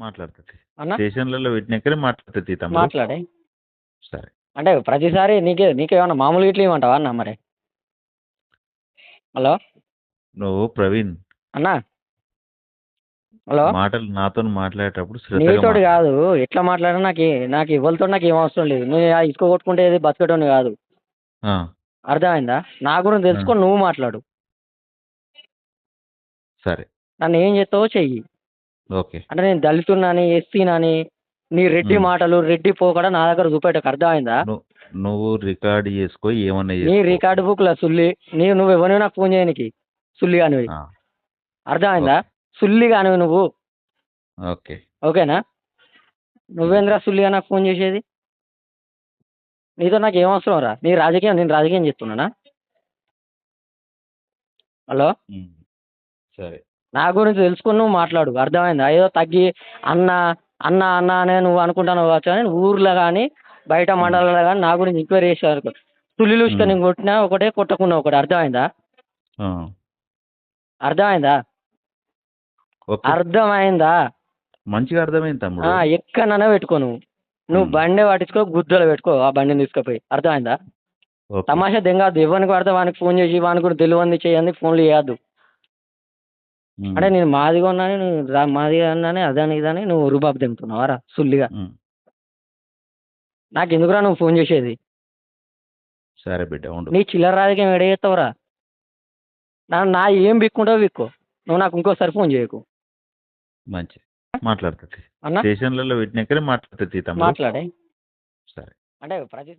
మాట్లాడుతుంది స్టేషన్లలో పెట్టినాకనే మాట్లాడుతుంది తమ్ముడు మాట్లాడే. సరే. అంటే ప్రతిసారి నీకే నీకేమన్నా మామూలు ఇట్లా ఇవ్వమంటావా అన్న మరి? హలో? నువ్వు ప్రవీణ్. అన్నా? హలో? మాటలు నాతో మాట్లాడేటప్పుడు శ్రద్ధగా మాట్లాడు. కాదు. ఎట్లా మాట్లాడినా నాకు ఏ- నాకు ఎవరితో నాకు ఏం అవసరం లేదు. నువ్వు ఆ ఇసుక కొట్టుకుంటే ఏది బతకటోని కాదు. ఆ, అర్థమైందా? నా గురించి తెలుసుకొని నువ్వు మాట్లాడు. సరే. నన్ను ఏం చేస్తావో చెయ్యి. ఓకే. అంటే నేను దళితున్నని ఎస్సీనని నీ రెడ్డి. మాటలు రెడ్డి పోకడ నా దగ్గర చూపెట్టకు. అర్థమైందా? నువ్వు నువ్వు రికార్డ్ చేసుకో ఏమన్నా నీ చేసుకో. రికార్డు బుక్లో సుల్లి నీ నువ్వు ఎవరిని నాకు ఫోన్ చేయనికి? సుల్లి కానివి ఆ, అర్థమైందా? సుల్లి కానివి నువ్వు. ఓకే. ఓకేనా? నువ్వేంద్రా సుల్లిగా నాకు ఫోన్ చేసేది? నీతో నాకు ఏం అవసరం రా? నీ రాజకీయం నేను రాజకీయం చెప్తున్నానా హలో? ఉమ్, సరే. నా గురించి తెలుసుకుని నువ్వు మాట్లాడు. అర్థమైందా? ఏదో తగ్గి అన్న అన్న అన్న అనే నువ్వు అనుకుంటాను కావచ్చు కానీ ఊర్లో కానీ బయట మండలాల్లో కానీ నా గురించి ఎంక్వైరీ చేసేవారు తుల్లిలు మ్. నేను కొట్టినా ఒకటే కొట్టకున్నా ఒకటి అర్థమైందా? అర్థమైందా? అర్థమైందా? మంచిగా అర్థమైంది తమ్ముడు. ఆ, ఎక్కడైనా పెట్టుకో నువ్వు. నువ్వు. బండి పట్టించుకో గుద్దలు పెట్టుకో ఆ బండిని తీసుకుపోయి. అర్థమైందా? తమాషా దెంగాదు. ఎవరికి పడితే వానికి ఫోన్ చేసి వానికి కూడా తెలియంది చేయండి ఫోన్లు చేయొద్దు. అంటే నేను మాదిగా ఉన్నాను నువ్వు రా- మాదిగా ఉన్నాను అదని ఇదని నువ్వు రుబాబు తెంపుతున్నావారా సుల్లిగా. ఉమ్, నాకు ఎందుకురా నువ్వు ఫోన్ చేసేది? సరే బిడ్డ ఉండు. నీ చిల్లర రాజకీయం ఎడ చేస్తావురా? నా నా ఏం బిక్కుంటావు బిక్కో. నువ్వు నాకు ఇంకోసారి ఫోన్ చేయకు. మంచి. మాట్లాడుతుంది అన్న? స్టేషన్లలో పెట్టినాకనే మాట్లాడుతుంది తమ్ముడు. మాట్లాడే. సరే. అంటే ప్రతి